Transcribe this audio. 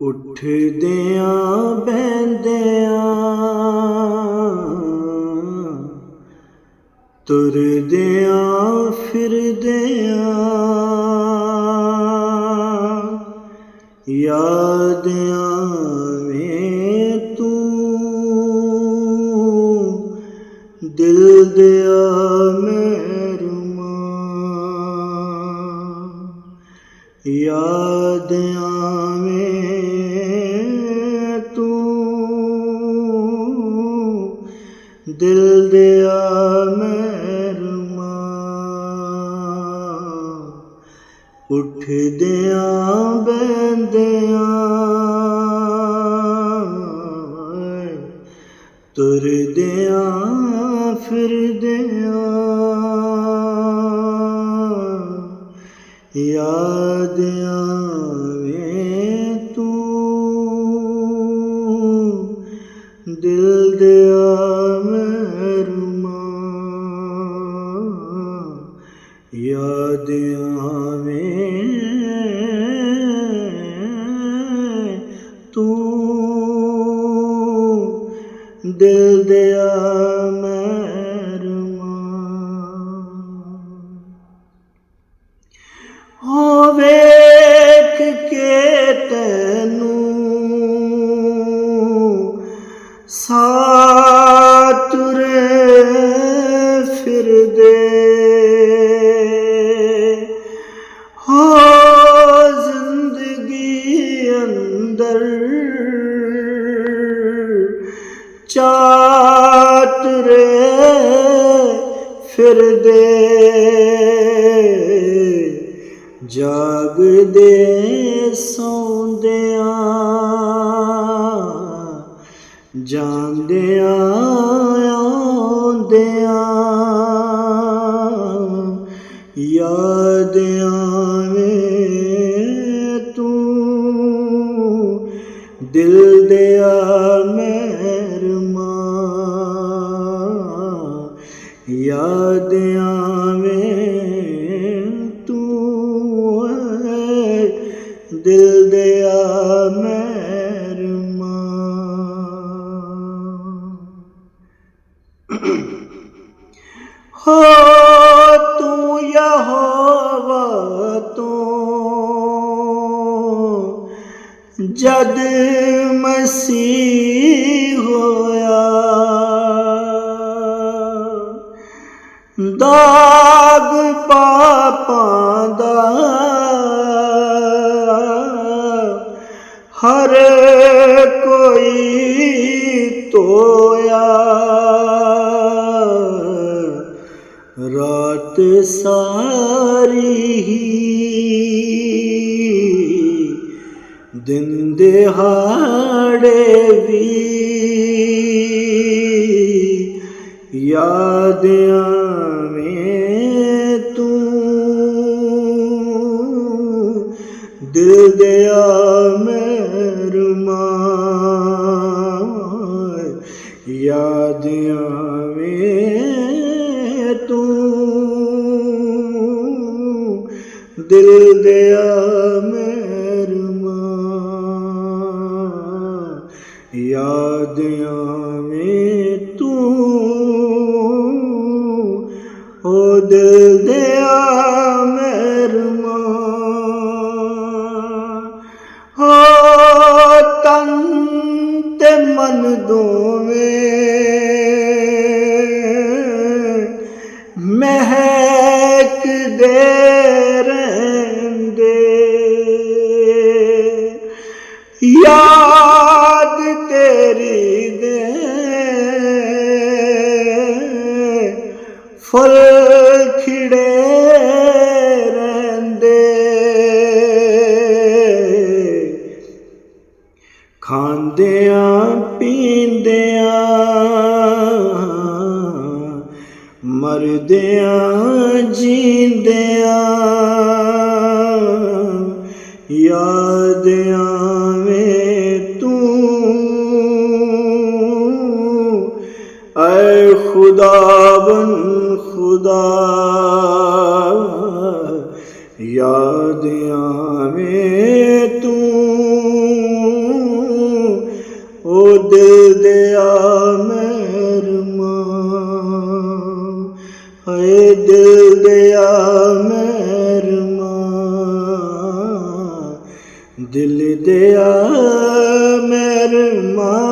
ਉੱਠਦਿਆਂ ਬਹਿੰਦਿਆਂ ਤੁਰਦਿਆਂ ਫਿਰਦਿਆਂ ਯਾਦ ਆਵੇਂ ਤੂੰ ਦਿਲ ਦਿਆ ਮਹਿਰਮਾ ਯਾਦ ਦਿਲ ਦਿਆ ਮਹਿਰਮਾ ਉੱਠਦਿਆਂ ਬਹਿੰਦਿਆਂ ਤੁਰਦਿਆਂ ਫਿਰਦਿਆਂ ਯਾਦ ਆਵੇਂ ਤੂੰ ਦਿਲ ਆਵੇਂ ਤੂੰ ਦਿਲ ਦਿਆ ਮਹਿਰਮਾ ਹੋ ਵੇਖ ਕੇ ਤੈਨੂੰ ਸਾਤੁਰੇ ਫਿਰਦੇ ਜਾਗਦੇ ਸੌਂਦਿਆਂ ਜਾਂਦਿਆਂ ਆਉਂਦਿਆਂ ਯਾਦ ਆਵੇਂ ਤੂੰ ਦਿਲ ਦਿਆ ਮਹਿਰਮਾ ਹੋ ਤੂੰ ਯਹੋਵਾ ਤੂੰ ਜਦ ਮਸੀਹ ਹੋਇਆ ਦਾਗ ਪਾਪਾਂ ਦਾ ਹਰ ਕੋਈ ਤੋਇਆ ਰਾਤ ਸਾਰੀ ਹੀ। ਦਿਨ ਦਿਹਾੜੇ ਵੀ ਯਾਦ ਆਵੇਂ ਤੂੰ। ਦਿਲ ਦਿਆ ਮਹਿਰਮਾ ਯਾਦ ਆਵੇਂ ਦਿਲ ਦਿਆ ਮਹਿਰਮਾ ਯਾਦ ਆਵੇਂ ਤੂੰ ਓ ਦਿਲ ਦਿਆ ਫੁੱਲ ਖਿੜੇ ਰਹਿੰਦੇ। ਖਾਂਦਿਆਂ ਪੀਂਦਿਆਂ ਮਰਦਿਆਂ ਜੀਂਦਿਆਂ ਯਾਦ ਖੁਦਾਵੰ ਖੁਦਾ, ਯਾਦ ਆਵੇ ਤੂੰ, ਉਹ ਦਿਲ ਦੇ ਆ ਮਰਮਾ ਹਏ ਦਿਲ ਦੇ ਆ ਮਰਮਾ ਦਿਲ ਦੇ ਆ ਮਰਮਾ